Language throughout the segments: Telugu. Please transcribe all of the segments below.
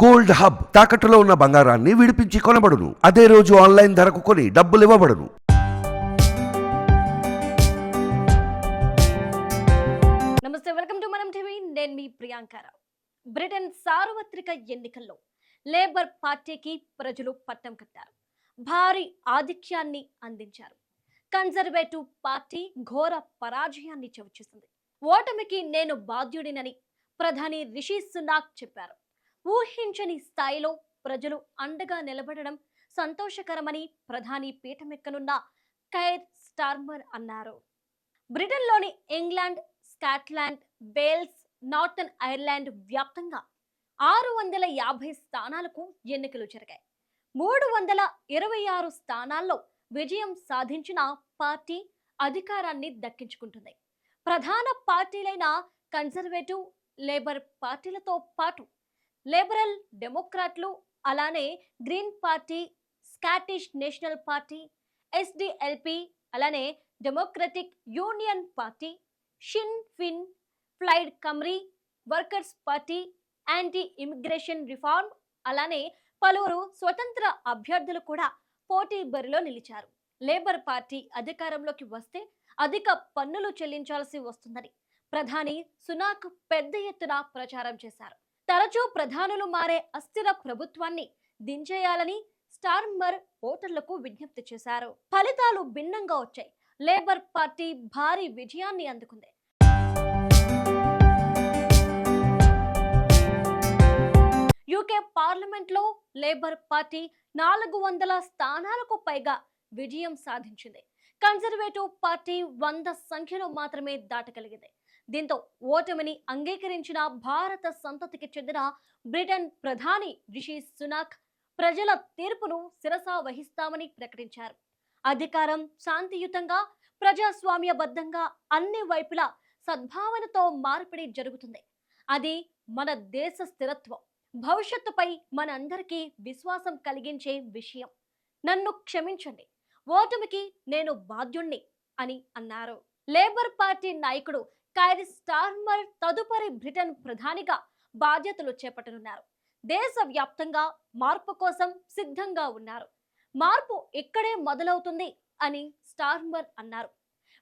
గోల్డ్ హబ్ తాకట్టులో ఉన్న బంగారాన్ని విడిపించి కొనబడును. అదే రోజు ఆన్లైన్ ధరకు కొని డబ్బులు ఇవ్వబడును. నమస్తే వెల్కమ్ టు మనం టీవీ. నేను మీ ప్రియాంకారావు బ్రిటన్ సార్వత్రిక ఎన్నికల్లో లేబర్ పార్టీకి ప్రజలు పట్టం కట్టారు. భారీ ఆధిక్యాన్ని అందించారు. కన్జర్వేటివ్ పార్టీ ఘోర పరాజయాన్ని చవిచూసింది. ఓటమికి నేను బాధ్యుడినని ప్రధాని రిషి సునాక్ చెప్పారు. ఊహించని స్థాయిలో ప్రజలు అండగా నిలబడడం సంతోషకరమని ప్రధాని పీఠమెక్కనున్న కైర్ స్టార్మర్ అన్నారు. బ్రిటన్లోని England Scotland Wales northern Ireland వ్యాప్తంగా ఆరు వందల యాభై స్థానాలకు ఎన్నికలు జరిగాయి. మూడు వందల ఇరవై ఆరు స్థానాల్లో విజయం సాధించిన పార్టీ అధికారాన్ని దక్కించుకుంటుంది. ప్రధాన పార్టీలైన కన్జర్వేటివ్ లేబర్ పార్టీలతో పాటు లేబరల్ డెమోక్రాట్లు అలానే Green Party Scottish National Party SDLP అలానే Democratic Union Party Sinn Fein Plaid Cymru Workers Party anti immigration Reform అలానే పలువురు స్వతంత్ర అభ్యర్థులు కూడా పోటీ బరిలో నిలిచారు. లేబర్ పార్టీ అధికారంలోకి వస్తే అధిక పన్నులు చెల్లించాల్సి వస్తుందని ప్రధాని సునాక్ పెద్ద ఎత్తున ప్రచారం చేశారు. తరచూ ప్రధానులు మారే అస్థిర ప్రభుత్వాన్ని దించేయాలని స్టార్మర్ ఓటర్లకు విజ్ఞప్తి చేశారు. ఫలితాలు భిన్నంగా వచ్చాయి. లేబర్ పార్టీ భారీ విజయాన్ని అందుకుంది. యూకే పార్లమెంట్లో లేబర్ పార్టీ నాలుగు వందల స్థానాలకు పైగా విజయం సాధించింది. కన్జర్వేటివ్ పార్టీ వంద సంఖ్యలో మాత్రమే దాటగలిగింది. దీంతో ఓటమిని అంగీకరించిన భారత సంతతికి చెందిన బ్రిటన్ ప్రధాని రిషి సునాక్ ప్రజల తీర్పును శిరసా వహిస్తామని ప్రకటించారు. అధికారం శాంతియుతంగా ప్రజాస్వామ్యబద్ధంగా అన్ని వైపులా సద్భావనతో మార్పిడి జరుగుతుంది. అది మన దేశ స్థిరత్వం భవిష్యత్తుపై మనందరికీ విశ్వాసం కలిగించే విషయం. నన్ను క్షమించండి ఓటమికి నేను బాధ్యుణ్ణి అని అన్నారు. లేబర్ పార్టీ నాయకుడు కైర్ స్టార్మర్ తదుపరి బ్రిటన్ ప్రధానిగా బాధ్యతలు చేపట్టనున్నారు. దేశవ్యాప్తంగా మార్పు కోసం సిద్ధంగా ఉన్నారు. మార్పు ఇక్కడే మొదలవుతుంది అని స్టార్మర్ అన్నారు.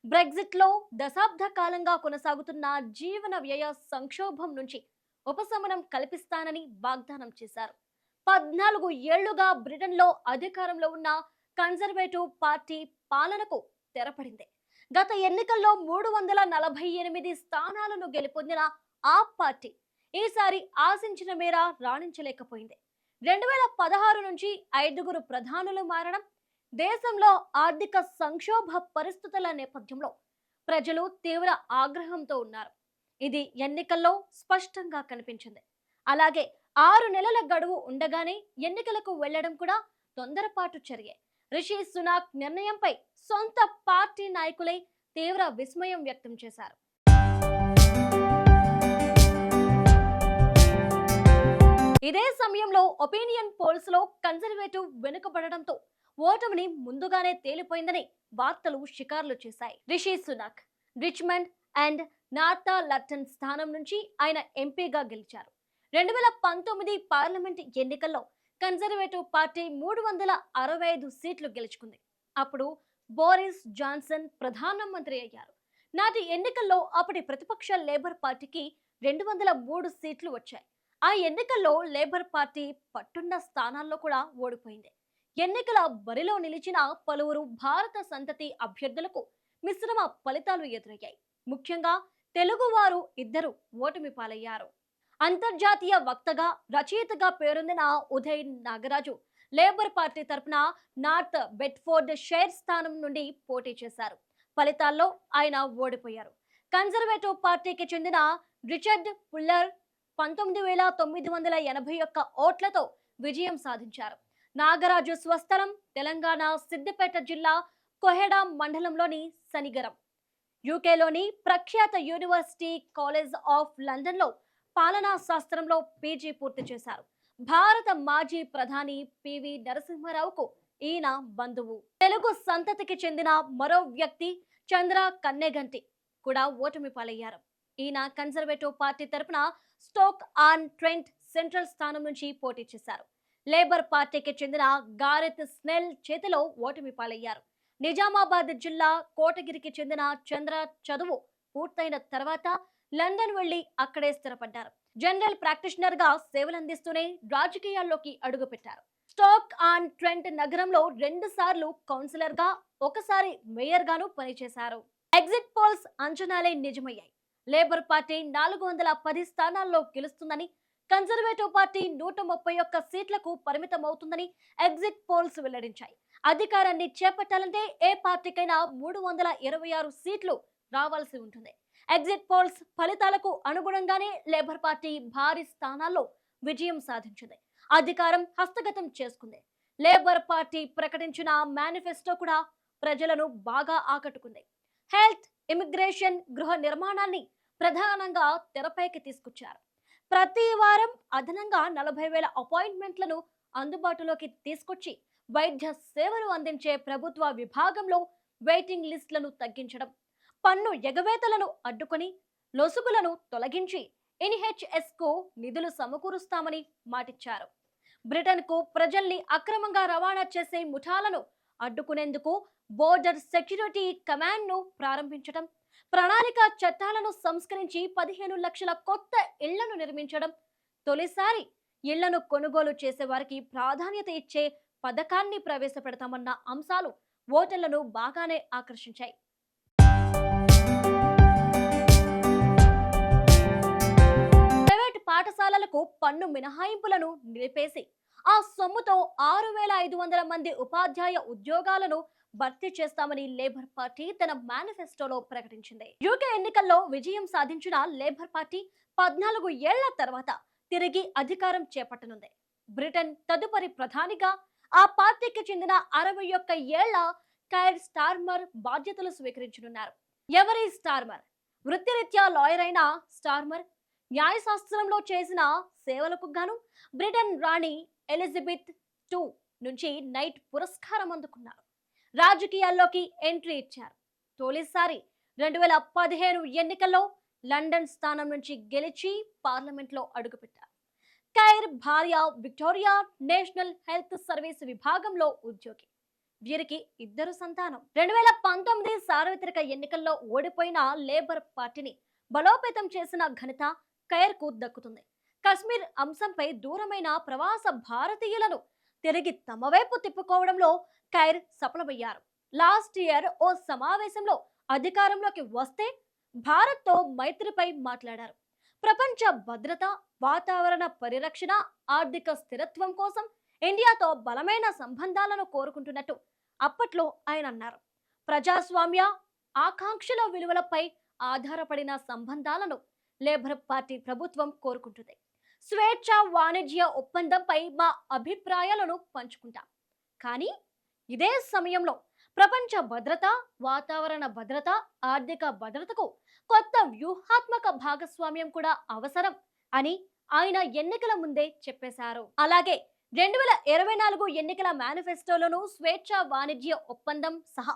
బ్రెగ్జిట్లో దశాబ్ద కాలంగా కొనసాగుతున్న జీవన వ్యయ సంక్షోభం నుంచి ఉపశమనం కల్పిస్తానని వాగ్దానం చేశారు. పద్నాలుగు ఏళ్ళుగా బ్రిటన్లో అధికారంలో ఉన్న కన్జర్వేటివ్ పార్టీ పాలనకు తెరపడింది. గత ఎన్నికల్లో మూడు వందల నలభై ఎనిమిది స్థానాలను గెలుపొందిన ఆ పార్టీ ఈసారి ఆశించిన మేర రాణించలేకపోయింది. రెండు వేల పదహారు నుంచి ఐదుగురు ప్రధానులు మారడం దేశంలో ఆర్థిక సంక్షోభ పరిస్థితుల నేపథ్యంలో ప్రజలు తీవ్ర ఆగ్రహంతో ఉన్నారు. ఇది ఎన్నికల్లో స్పష్టంగా కనిపించింది. అలాగే ఆరు నెలల గడువు ఉండగానే ఎన్నికలకు వెళ్ళడం కూడా తొందరపాటు చర్యే రిషి సునాక్ నిర్ణయంపై సొంత పార్టీ నాయకులై తీవ్ర విస్మయం వ్యక్తం చేశారు. ఇదే సమయంలో ఒపీనియన్ పోల్స్లో కన్జర్వేటివ్ వెనుకబడడంతో ఓటమిని ముందుగానే తేలిపోయిందని వార్తలు షికార్లు చేశాయి. Rishi Sunak Richmond and Northallerton స్థానం నుంచి ఆయన ఎంపీగా గెలిచారు. రెండు వేల పంతొమ్మిది పార్లమెంట్ ఎన్నికల్లో కన్జర్వేటివ్ పార్టీ మూడు వందల అరవై ఐదు సీట్లు గెలుచుకుంది. అప్పుడు బోరిస్ జాన్సన్ ప్రధానమంత్రి అయ్యారు. నాటి ఎన్నికల్లో అప్పటి ప్రతిపక్ష లేబర్ పార్టీకి రెండు వందల మూడు సీట్లు వచ్చాయి. ఆ ఎన్నికల్లో లేబర్ పార్టీ పట్టున్న స్థానాల్లో కూడా ఓడిపోయింది. ఎన్నికల బరిలో నిలిచిన పలువురు భారత సంతతి అభ్యర్థులకు మిశ్రమ ఫలితాలు ఎదురయ్యాయి. ముఖ్యంగా తెలుగువారు ఇద్దరు ఓటమి పాలయ్యారు అంతర్జాతీయ వక్తగా రచయితగా పేరొందిన ఉదయ్ నాగరాజు. లేబర్ పార్టీ తరపున నార్త్ బెట్ఫోర్డ్ షేర్ స్థానం నుండి పోటీ చేశారు. ఫలితాల్లో ఆయన ఓడిపోయారు. కన్జర్వేటివ్ పార్టీకి చెందిన రిచర్డ్ పుల్లర్ పంతొమ్మిది వేల తొమ్మిది వందల ఎనభై ఒక్క ఓట్లతో విజయం సాధించారు. నాగరాజు స్వస్థలం తెలంగాణ సిద్దిపేట జిల్లా కొహెడా మండలంలోని సనిగరం. యూకేలోని ప్రఖ్యాత యూనివర్సిటీ కాలేజ్ ఆఫ్ లండన్లో పాలనా శాస్త్రంలో పీజీ పూర్తి చేశారు. భారత మాజీ ప్రధాని పివి నరసింహారావుకు ఈయన బంధువు. తెలుగు సంతతికి చెందిన మరో వ్యక్తి చంద్ర కన్నెగంటి కూడా ఓటమి పాలయ్యారు. ఈయన కన్జర్వేటివ్ పార్టీ తరపున స్టోక్ ఆన్ ట్రెంట్ సెంట్రల్ స్థానం నుంచి పోటీ చేశారు. లేబర్ పార్టీకి చెందిన గారెత్ స్నెల్ చేతిలో ఓటమి పాలయ్యారు. నిజామాబాద్ జిల్లా కోటగిరికి చెందిన చంద్ర చదువు పూర్తయిన తర్వాత లండన్ వెళ్ళి అక్కడే స్థిరపడ్డారు. జనరల్ ప్రాక్టీషనర్గా సేవలందిస్తూనే రాజకీయాల్లోకి అడుగుపెట్టారు. స్టాక్ ఆన్ ట్రెంట్ నగరంలో రెండు సార్లు కౌన్సిలర్గా ఒకసారి మేయర్ గాను పనిచేశారు. ఎగ్జిట్ పోల్స్ అంచనాలే నిజమయ్యాయి. లేబర్ పార్టీ నాలుగు వందల పది స్థానాల్లో గెలుస్తుందని కన్జర్వేటివ్ పార్టీ నూట ముప్పై ఒక్క సీట్లకు పరిమితమవుతుందని ఎగ్జిట్ పోల్స్ వెల్లడించాయి. అధికారాన్ని చేపట్టాలంటే ఏ పార్టీకైనా మూడు వందల ఇరవై ఆరు సీట్లు రావాల్సి ఉంటుంది. ఎగ్జిట్ పోల్స్ ఫలితాలకు అనుగుణంగానే లేబర్ పార్టీ భారీ స్థానాల్లో విజయం సాధించింది. అధికారం హస్తగతం చేసుకుంది. లేబర్ పార్టీ ప్రకటించిన మేనిఫెస్టో కూడా ప్రజలను బాగా ఆకట్టుకుంది. హెల్త్ ఇమిగ్రేషన్ గృహ నిర్మాణాన్ని ప్రధానంగా తెరపైకి తీసుకొచ్చారు. ప్రతి వారం అదనంగా నలభై వేల అపాయింట్మెంట్లను అందుబాటులోకి తీసుకొచ్చి వైద్య సేవలు అందించే ప్రభుత్వ విభాగంలో వెయిటింగ్ లిస్టులను తగ్గించడం పన్ను ఎగవేతలను అడ్డుకొని లొసుగులను తొలగించి ఎన్హెచ్ఎస్కు నిధులు సమకూరుస్తామని మాటిచ్చారు. బ్రిటన్కు ప్రజల్ని అక్రమంగా రవాణా చేసే ముఠాలను అడ్డుకునేందుకు బోర్డర్ సెక్యూరిటీ కమాండ్ను ప్రారంభించడం ప్రణాళిక చట్టాలను సంస్కరించి పదిహేను లక్షల కొత్త ఇళ్ళను నిర్మించడం తొలిసారి ఇళ్ళను కొనుగోలు చేసే వారికి ప్రాధాన్యత ఇచ్చే పథకాన్ని ప్రవేశపెడతామన్న అంశాలు ఓటర్లను బాగానే ఆకర్షించాయి. పన్ను మినహాయింపులను నిలిపేసి ఆ సొమ్ముతో ఆరు వేల ఐదు వందల మంది ఉపాధ్యాయ ఉద్యోగాలను భర్తీ చేస్తామని లేబర్ పార్టీ తన మేనిఫెస్టోలో ప్రకటించింది. యూకే ఎన్నికల్లో విజయం సాధించిన లేబర్ పార్టీ పద్నాలుగు ఏళ్ళ తర్వాత తిరిగి అధికారం చేపట్టనుంది. బ్రిటన్ తదుపరి ప్రధానిగా ఆ పార్టీకి చెందిన అరవై ఒక్క ఏళ్ళ కైర్ స్టార్మర్ బాధ్యతలు స్వీకరించనున్నారు. ఎవరి స్టార్మర్? వృత్తిరీత్యా లాయర్ అయిన స్టార్మర్ న్యాయశాస్త్రంలో చేసిన సేవలకు గాను బ్రిటన్ రాణి ఎలిజబెత్ టూ నుంచి నైట్ పురస్కారం అందుకున్నారు. రాజకీయాల్లోకి ఎంట్రీ ఇచ్చారు. తొలిసారి రెండు వేల పదిహేను ఎన్నికల్లో లండన్ స్థానం నుంచి గెలిచి పార్లమెంట్లో అడుగుపెట్టారు. కైర్ భార్య విక్టోరియా నేషనల్ హెల్త్ సర్వీస్ విభాగంలో ఉద్యోగి. వీరికి ఇద్దరు సంతానం. రెండు వేల పంతొమ్మిది సార్వత్రిక ఎన్నికల్లో ఓడిపోయిన లేబర్ పార్టీని బలోపేతం చేసిన ఘనత కైర్కు దక్కుతుంది కశ్మీర్ అంశంపై దూరమైన ప్రవాస భారతీయులను తిరిగి తమ వైపు తిప్పుకోవడంలో కైర్ సఫలమయ్యారు. లాస్ట్ ఇయర్ ఓ సమావేశంలో అధికారంలోకి వస్తే భారత్తో మైత్రిపై మాట్లాడారు. ప్రపంచ భద్రత వాతావరణ పరిరక్షణ ఆర్థిక స్థిరత్వం కోసం ఇండియాతో బలమైన సంబంధాలను కోరుకుంటున్నట్టు అప్పట్లో ఆయన అన్నారు. ప్రజాస్వామ్య ఆకాంక్షల విలువలపై ఆధారపడిన సంబంధాలను లేబర్ పార్టీ ప్రభుత్వం కోరుకుంటుంది. స్వేచ్ఛ వాణిజ్య ఒప్పందంపై మా అభిప్రాయాలను పంచుకుంటాం. కానీ ఇదే సమయంలో ప్రపంచ భద్రత వాతావరణ భద్రత ఆర్థిక భద్రతకు కొత్త వ్యూహాత్మక భాగస్వామ్యం కూడా అవసరం అని ఆయన ఎన్నికల ముందే చెప్పేశారు. అలాగే రెండు వేల ఇరవై నాలుగు ఎన్నికల మేనిఫెస్టోలోనూ స్వేచ్ఛ వాణిజ్య ఒప్పందం సహా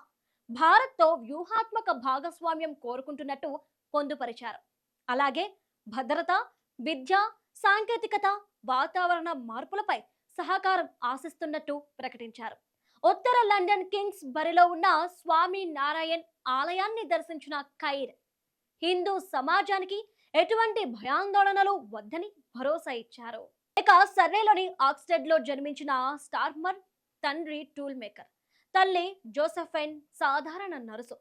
భారత్తో వ్యూహాత్మక భాగస్వామ్యం కోరుకుంటున్నట్టు పొందుపరిచారు. అలాగే భద్రత విద్య సాంకేతికత వాతావరణ మార్పులపై సహకారం ఆశిస్తున్నట్టు ప్రకటించారు. ఉత్తర లండన్ కింగ్స్ బరిలో ఉన్న స్వామి నారాయణ్ ఆలయాన్ని దర్శించిన ఖైర్ హిందూ సమాజానికి ఎటువంటి భయాందోళనలు వద్దని భరోసా ఇచ్చారు. ఇక సర్వేలోని ఆక్స్టెడ్లో జన్మించిన స్టార్మర్ తండ్రి టూల్ మేకర్ తల్లి జోసెఫైన్ సాధారణ నర్సు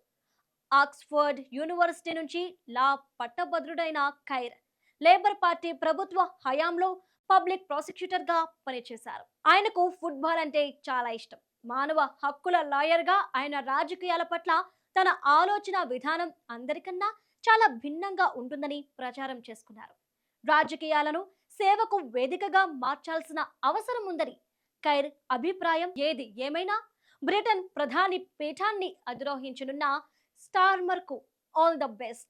ఆక్స్ఫర్డ్ యూనివర్సిటీ నుంచి లా పట్టభద్రుడైన ఖైర్. లేబర్ పార్టీ ప్రభుత్వ హయాంలో పబ్లిక్ ప్రాసిక్యూటర్గా పనిచేశారు. ఆయనకు ఫుట్బాల్ అంటే చాలా ఇష్టం. మానవ హక్కుల లాయర్గా ఆయన రాజకీయాల పట్ల తన ఆలోచన విధానం అందరికన్నా చాలా భిన్నంగా ఉంటుందని ప్రచారం చేసుకున్నారు. రాజకీయాలను సేవకు వేదికగా మార్చాల్సిన అవసరం ఉందని ఖైర్ అభిప్రాయం. ఏది ఏమైనా బ్రిటన్ ప్రధాని పీఠాన్ని అధిరోహించనున్న స్టార్ మర్కు. All the best.